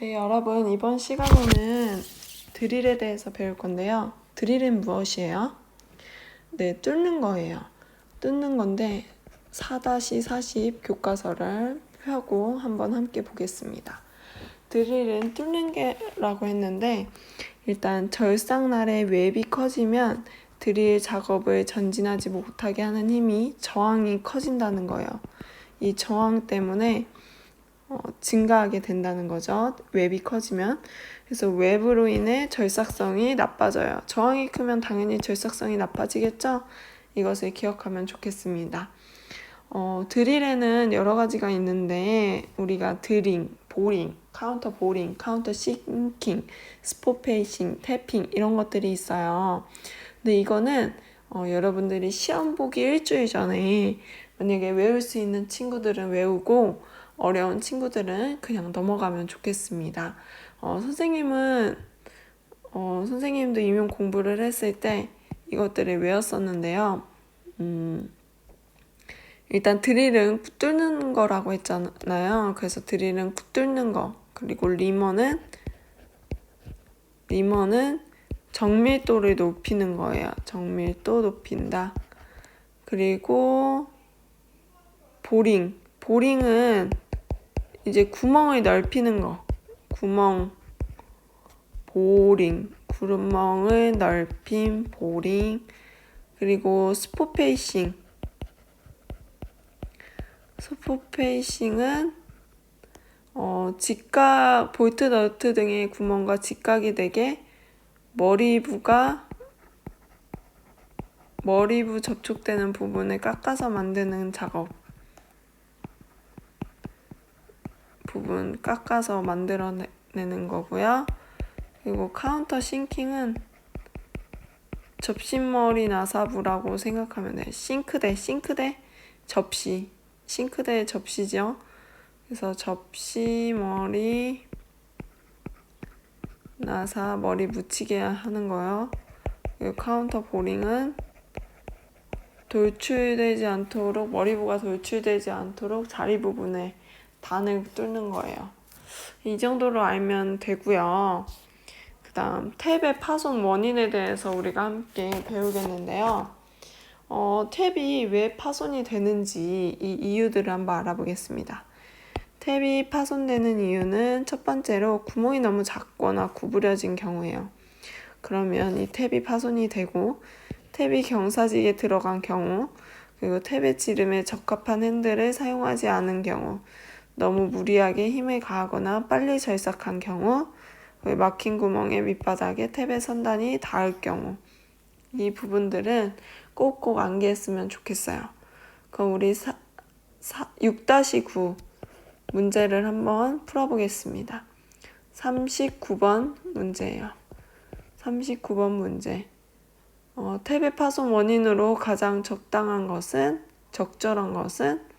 네, 여러분, 이번 시간에는 드릴에 대해서 배울 건데요. 드릴은 무엇이에요? 네, 뚫는 거예요. 뚫는 건데 4-40 교과서를 펴고 한번 함께 보겠습니다. 드릴은 뚫는 게라고 했는데 일단 절상날의 웹이 커지면 드릴 작업을 전진하지 못하게 하는 힘이 저항이 커진다는 거예요. 이 저항 때문에 어, 증가하게 된다는 거죠. 웹이 커지면. 그래서 웹으로 인해 절삭성이 나빠져요. 저항이 크면 당연히 절삭성이 나빠지겠죠? 이것을 기억하면 좋겠습니다. 어, 드릴에는 여러 가지가 있는데 우리가 드링, 보링, 카운터 보링, 카운터 싱킹, 스포 페이싱, 태핑 이런 것들이 있어요. 근데 이거는 어, 여러분들이 시험 보기 일주일 전에 만약에 외울 수 있는 친구들은 외우고 어려운 친구들은 그냥 넘어가면 좋겠습니다. 어, 선생님은 어, 선생님도 임용 공부를 했을 때 이것들을 외웠었는데요. 음, 일단 드릴은 뚫는 거라고 했잖아요. 그래서 드릴은 뚫는 거. 그리고 리머는 리머는 정밀도를 높이는 거예요. 정밀도 높인다. 그리고 보링. 보링은 이제 구멍을 넓히는 거. 구멍. 보링. 구멍을 넓힌 보링. 그리고 스포 페이싱. 스포 페이싱은 어, 직각, 볼트, 너트 등의 구멍과 직각이 되게 머리부가 머리부 접촉되는 부분을 깎아서 만드는 작업. 부분 깎아서 만들어내는 거고요. 그리고 카운터 싱킹은 접시머리 나사부라고 생각하면 돼요. 싱크대, 싱크대, 접시. 싱크대 접시죠. 그래서 접시머리 나사 머리 묻히게 하는 거요. 그리고 카운터 보링은 돌출되지 않도록 머리부가 돌출되지 않도록 자리 부분에 단을 뚫는 거예요. 이 정도로 알면 되고요. 그 다음 탭의 파손 원인에 대해서 우리가 함께 배우겠는데요. 어, 탭이 왜 파손이 되는지 이 이유들을 한번 알아보겠습니다. 탭이 파손되는 이유는 첫 번째로 구멍이 너무 작거나 구부려진 경우예요. 그러면 이 탭이 파손이 되고 탭이 경사지게 들어간 경우 그리고 탭의 지름에 적합한 핸들을 사용하지 않은 경우 너무 무리하게 힘을 가하거나 빨리 절삭한 경우, 막힌 구멍의 밑바닥에 탭의 선단이 닿을 경우, 이 부분들은 꼭꼭 암기했으면 좋겠어요. 그럼 우리 6-9 문제를 한번 풀어보겠습니다. 39번 문제예요. 39번 문제. 어, 탭의 파손 원인으로 가장 적당한 것은, 적절한 것은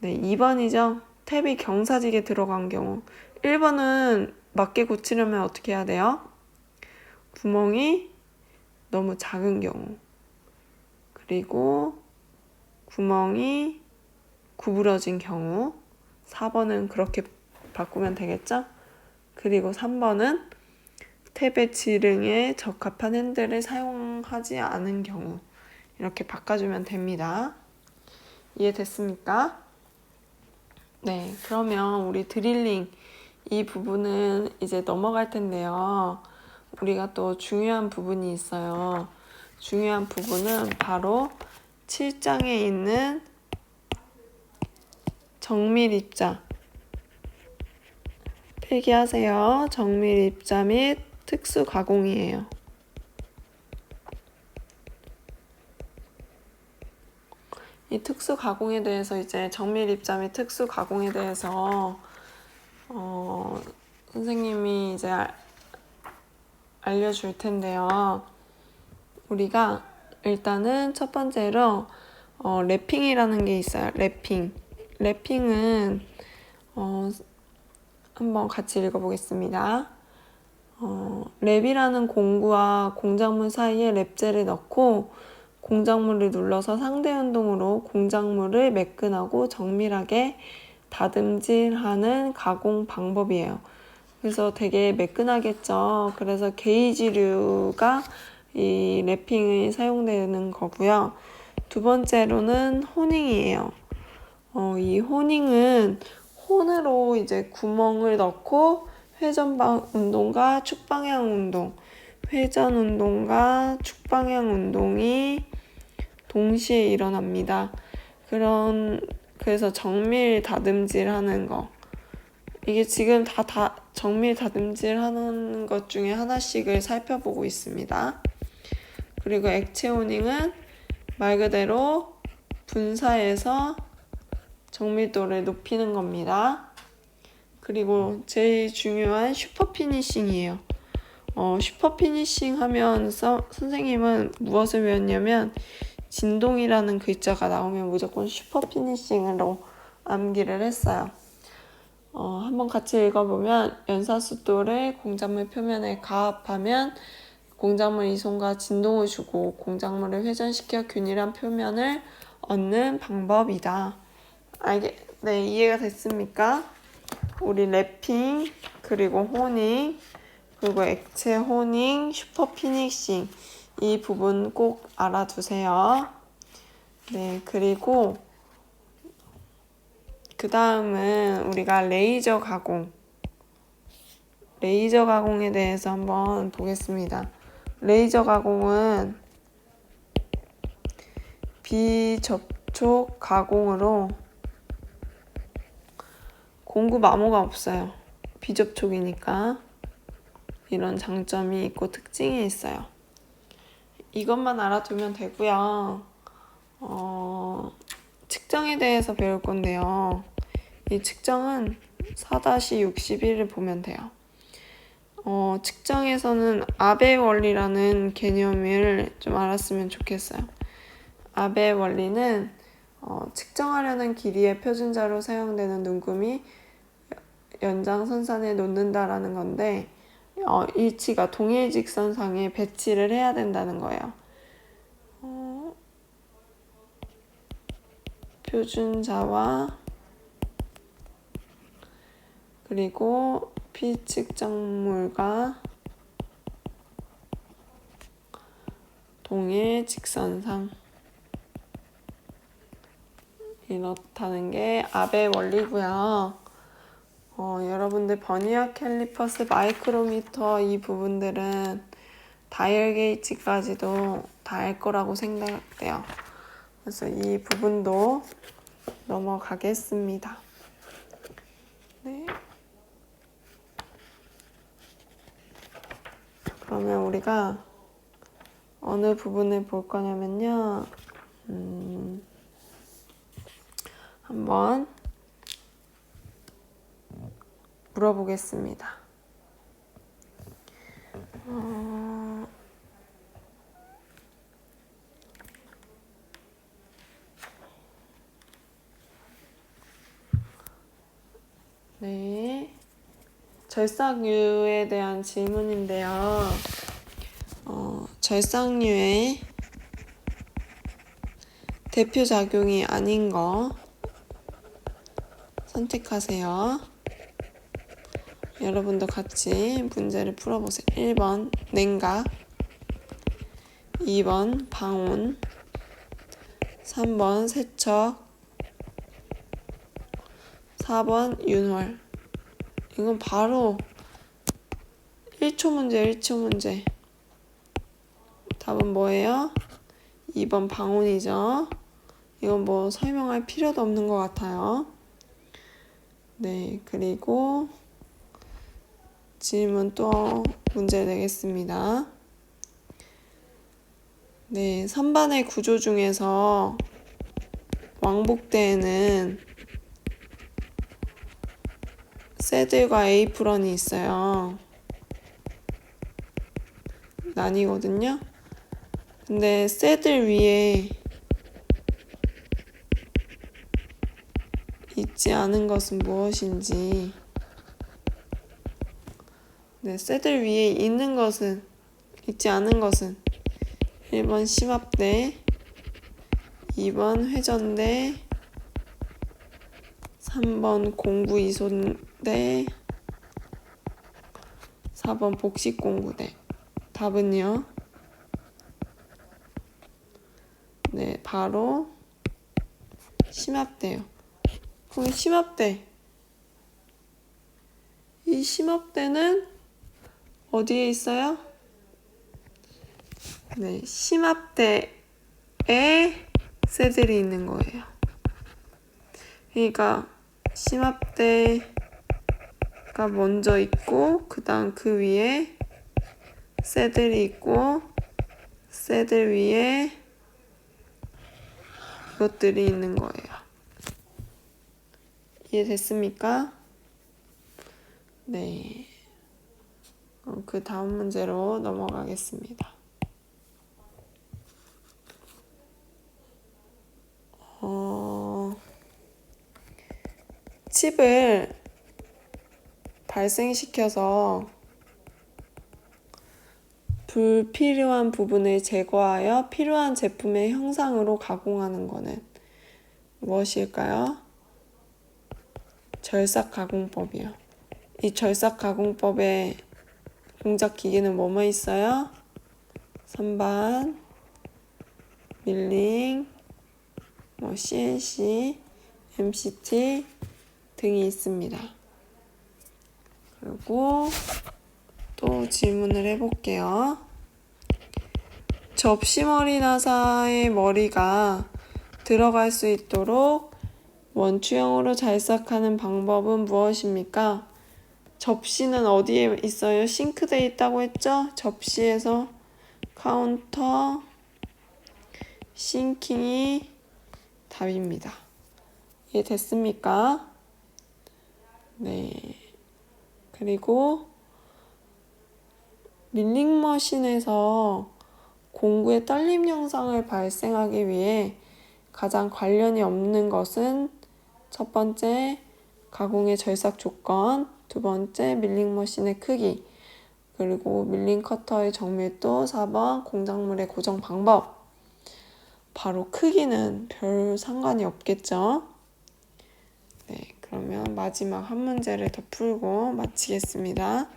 네, 2번이죠. 탭이 경사지게 들어간 경우. 1번은 맞게 고치려면 어떻게 해야 돼요? 구멍이 너무 작은 경우. 그리고 구멍이 구부러진 경우. 4번은 그렇게 바꾸면 되겠죠? 그리고 3번은 탭의 지름에 적합한 핸들을 사용하지 않은 경우. 이렇게 바꿔주면 됩니다. 이해됐습니까? 네, 그러면 우리 드릴링 이 부분은 이제 넘어갈 텐데요. 우리가 또 중요한 부분이 있어요. 중요한 부분은 바로 7장에 있는 정밀 입자. 필기하세요. 정밀 입자 및 특수 가공이에요. 이 특수 가공에 대해서 이제 정밀 입자 및 특수 가공에 대해서 어, 선생님이 이제 알, 알려줄 텐데요. 우리가 일단은 첫 번째로 어, 랩핑이라는 게 있어요. 랩핑. 랩핑은 어, 한번 같이 읽어보겠습니다. 어, 랩이라는 공구와 공작물 사이에 랩젤을 넣고 공작물을 눌러서 상대 운동으로 공작물을 매끈하고 정밀하게 다듬질하는 가공 방법이에요. 그래서 되게 매끈하겠죠. 그래서 게이지류가 이 랩핑에 사용되는 거고요. 두 번째로는 호닝이에요. 어, 이 호닝은 혼으로 이제 구멍을 넣고 회전방 운동과 축방향 운동, 회전 운동과 축방향 운동이 동시에 일어납니다. 그런 그래서 정밀 다듬질 하는 거. 이게 지금 다, 다 정밀 다듬질 하는 것 중에 하나씩을 살펴보고 있습니다. 그리고 액체 호닝은 말 그대로 분사해서 정밀도를 높이는 겁니다. 그리고 제일 중요한 슈퍼 피니싱이에요. 어, 슈퍼 피니싱 하면 서, 선생님은 무엇을 배웠냐면 진동이라는 글자가 나오면 무조건 슈퍼 피니싱으로 암기를 했어요. 어, 한번 같이 읽어보면 연사수도를 공작물 표면에 가압하면 공작물 이송과 진동을 주고 공작물을 회전시켜 균일한 표면을 얻는 방법이다. 알겠, 네, 이해가 됐습니까? 우리 랩핑, 그리고 호닝, 그리고 액체 호닝, 슈퍼 피니싱. 이 부분 꼭 알아두세요. 네, 그리고 그 다음은 우리가 레이저 가공. 레이저 가공에 대해서 한번 보겠습니다. 레이저 가공은 비접촉 가공으로 공구 마모가 없어요. 비접촉이니까 이런 장점이 있고 특징이 있어요. 이것만 알아두면 되고요. 어, 측정에 대해서 배울 건데요. 이 측정은 4-61을 보면 돼요. 어, 측정에서는 아베 원리라는 개념을 좀 알았으면 좋겠어요. 아베 원리는 어, 측정하려는 길이의 표준자로 사용되는 눈금이 연장선상에 놓는다라는 건데 어, 일치가 동일 직선상에 배치를 해야 된다는 거예요. 어, 표준자와 그리고 피측정물과 동일 직선상 이렇다는 게 아베 원리고요. 어, 여러분들 버니어 캘리퍼스 마이크로미터 이 부분들은 다이얼 게이지까지도 다 알 거라고 생각돼요. 그래서 이 부분도 넘어가겠습니다. 네. 그러면 우리가 어느 부분을 볼 거냐면요. 음, 한번 물어보겠습니다. 어... 네. 절삭류에 대한 질문인데요. 어, 절삭류의 대표 작용이 아닌 거 선택하세요. 여러분도 같이 문제를 풀어보세요. 1번 냉각 2번 방온 3번 세척 4번 윤활 이건 바로 1초 문제 1초 문제 답은 뭐예요? 2번 방온이죠. 이건 뭐 설명할 필요도 없는 것 같아요. 네, 그리고 질문 또 문제 내겠습니다. 네, 선반의 구조 중에서 왕복대에는 새들과 에이프런이 있어요. 나뉘거든요. 근데 새들 위에 있지 않은 것은 무엇인지 네, 새들 위에 있는 것은 있지 않은 것은 1번 심압대 2번 회전대 3번 공부 이소대 4번 복식 공부대 답은요? 네, 바로 심합대요. 그럼 심합대. 이 심합대는 어디에 있어요? 네, 심합대에 새들이 있는 거예요. 그러니까 심합대가 먼저 있고 그다음 그 위에 새들이 있고 새들 위에 이것들이 있는 거예요. 이해됐습니까? 네. 어, 그 다음 문제로 넘어가겠습니다. 어, 칩을 발생시켜서 불필요한 부분을 제거하여 필요한 제품의 형상으로 가공하는 것은 무엇일까요? 절삭 가공법이요. 이 절삭 가공법의 공작 기계는 뭐뭐 있어요? 선반, 밀링, 뭐 CNC, MCT 등이 있습니다. 그리고 또 질문을 해볼게요. 접시머리 나사의 머리가 들어갈 수 있도록 원추형으로 잘싹하는 방법은 무엇입니까? 접시는 어디에 있어요? 싱크대에 있다고 했죠? 접시에서 카운터, 싱킹이 답입니다. 이해 됐습니까? 네. 그리고 밀링머신에서 공구의 떨림 영상을 발생하기 위해 가장 관련이 없는 것은 첫 번째 가공의 절삭 조건, 두 번째 밀링 머신의 크기, 그리고 밀링 커터의 정밀도, 4번 공작물의 고정 방법. 바로 크기는 별 상관이 없겠죠? 네, 그러면 마지막 한 문제를 더 풀고 마치겠습니다.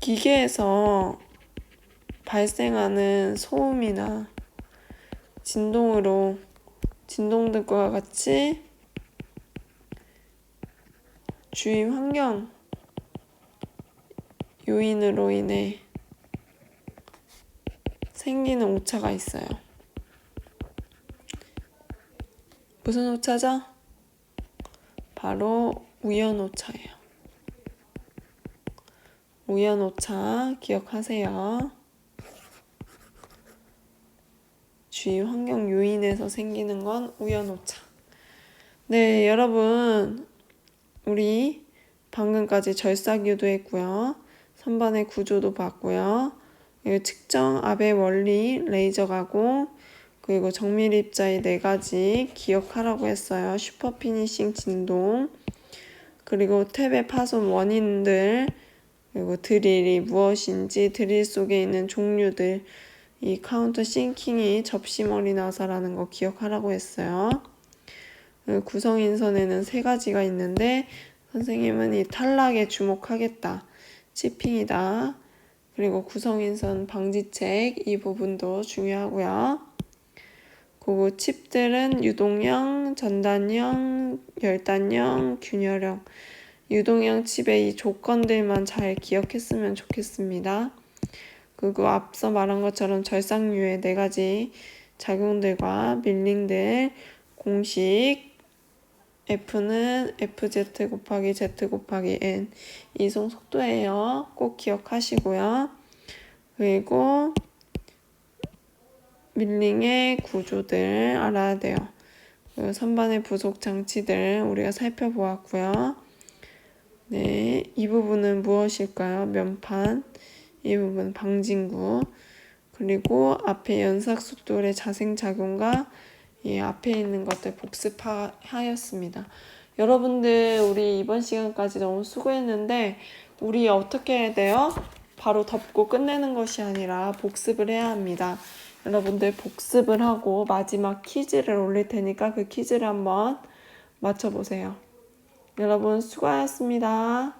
기계에서 발생하는 소음이나 진동으로 진동들과 같이 주위 환경 요인으로 인해 생기는 오차가 있어요. 무슨 오차죠? 바로 우연 오차예요. 우연 오차 기억하세요. 주위 환경 요인에서 생기는 건 우연 오차. 네, 여러분. 우리 방금까지 절삭 유도 했고요. 선반의 구조도 봤고요. 측정, 압의 원리, 레이저 가공, 그리고 정밀 입자의 네 가지 기억하라고 했어요. 슈퍼 피니싱 진동, 그리고 탭의 파손 원인들, 그리고 드릴이 무엇인지, 드릴 속에 있는 종류들, 이 카운터 싱킹이 접시머리 나사라는 거 기억하라고 했어요. 그 구성인선에는 세 가지가 있는데 선생님은 이 탈락에 주목하겠다. 치핑이다. 그리고 구성인선 방지책 이 부분도 중요하고요. 그리고 칩들은 유동형, 전단형, 열단형, 균열형. 유동형 칩의 이 조건들만 잘 기억했으면 좋겠습니다. 그리고 앞서 말한 것처럼 절삭류의 네 가지 작용들과 밀링들 공식 F는 FZ 곱하기 Z 곱하기 N 이송 속도예요. 꼭 기억하시고요. 그리고 밀링의 구조들 알아야 돼요. 그리고 선반의 부속 장치들 우리가 살펴보았고요. 네, 이 부분은 무엇일까요? 면판. 이 부분 방진구. 그리고 앞에 연삭 속도의 자생작용과 이 앞에 있는 것들 복습하였습니다. 여러분들 우리 이번 시간까지 너무 수고했는데 우리 어떻게 해야 돼요? 바로 덮고 끝내는 것이 아니라 복습을 해야 합니다. 여러분들 복습을 하고 마지막 퀴즈를 올릴 테니까 그 퀴즈를 한번 맞춰보세요. 여러분 수고하셨습니다.